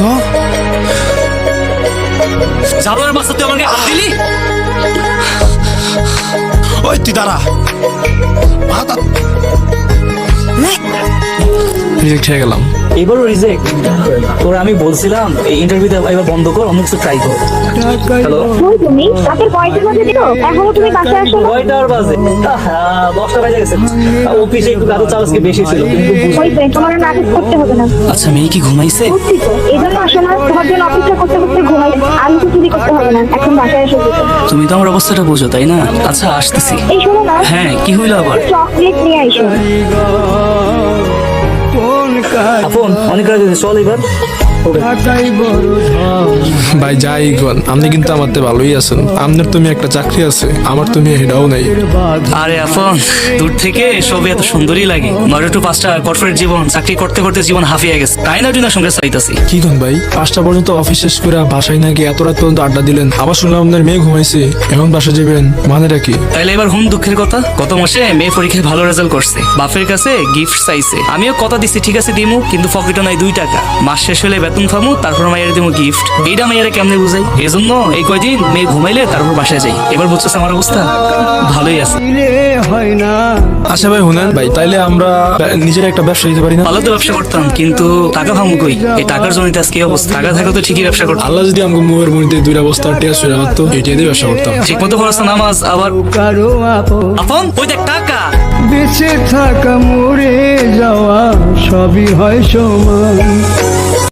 তো? জানোয়ার মাছ তুই আমাকে হাত দিলি? ওই তুই দাঁড়া। রিজেক্ট হয়ে গেলাম। এবারও রিজেক্ট তোরা আমি বলছিলাম এই ইন্টারভিউতে এবার বন্ধ কর অন্য কিছু ট্রাই কর। হ্যালো তুমি? রাতের কয়টা বাজে দিল? এখনও তুমি বাসায় আসো কয়টার বাজে? দশটা বাজে গেছে। অফিসে একটু চার্জ বেশি ছিল? কিন্তু তোমার নাটক করতে হবে না। আচ্ছা মেয়ে কি ঘুমাইছে? এই জন্য আসো না তোমার জন্য অপেক্ষা করতে করতে ঘুমাই। আমি তো চুরি করতে হবে না এখন বাসায় এসে তুমি তো আমার অবস্থাটা বোঝো তাই না? আচ্ছা আসতেছি। এই শোনো না। হ্যাঁ কি হইল আবার? চকলেট নিয়ে আইসো। আপন অনেক রাত চল এবার। ভাই যাই গন আপনি কিন্তু আমার তো ভালোই আছেন। আপনার তুমি একটা চাকরি আছে আমার তুমি এটাও নাই। আরে দূর থেকে সবই এত সুন্দরই লাগে। নয়টা টু পাঁচটা কর্পোরেট জীবন চাকরি করতে করতে জীবন হাফিয়ে গেছে। তাই না সঙ্গে চাইতাছি? কি কন ভাই পাঁচটা পর্যন্ত অফিস শেষ করে বাসায় নাকি এত রাত পর্যন্ত আড্ডা দিলেন? আবার শুনলাম আপনার মেয়ে ঘুমাইছে এখন বাসা যাবেন। মানেটা কি? তাইলে এবার হুম দুঃখের কথা। গত মাসে মেয়ে পরীক্ষায় ভালো রেজাল্ট করছে। বাপের কাছে গিফট চাইছে। আমিও কথা দিচ্ছি ঠিক আছে দিমু কিন্তু পকেটে নাই দুই টাকা। মাস শেষ হলে বেতন পামু তারপর মাইয়ারে দিমু গিফট এইটা মাইয়ারে কেমনে বুঝাই? এই জন্য এই কয়দিন মেয়ে ঘুমাইলে তারপর বাসায় যাই। এবার বুঝছিস আমার অবস্থা? ভালোই আছে। আচ্ছা ভাই শুনেন ভাই তাইলে আমরা নিজের একটা ব্যবসা দিতে পারি না? ভালো তো ব্যবসা করতাম কিন্তু টাকা পামু কই? এই টাকার জন্য তো আজকে অবস্থা? টাকা থাকলে তো ঠিকই ব্যবসা করতাম। আল্লাহ যদি আমাকে মুখের মধ্যে দুইটা বস্তা টেস্ট হয়ে রাখতো এটি দিয়ে ব্যবসা করতাম। ঠিক মতো খরচ নামাজ আবার কারও আপন আপন ওই দেখ টাকা। বেঁচে থাকা মরে যাওয়া সবই হয় সমান।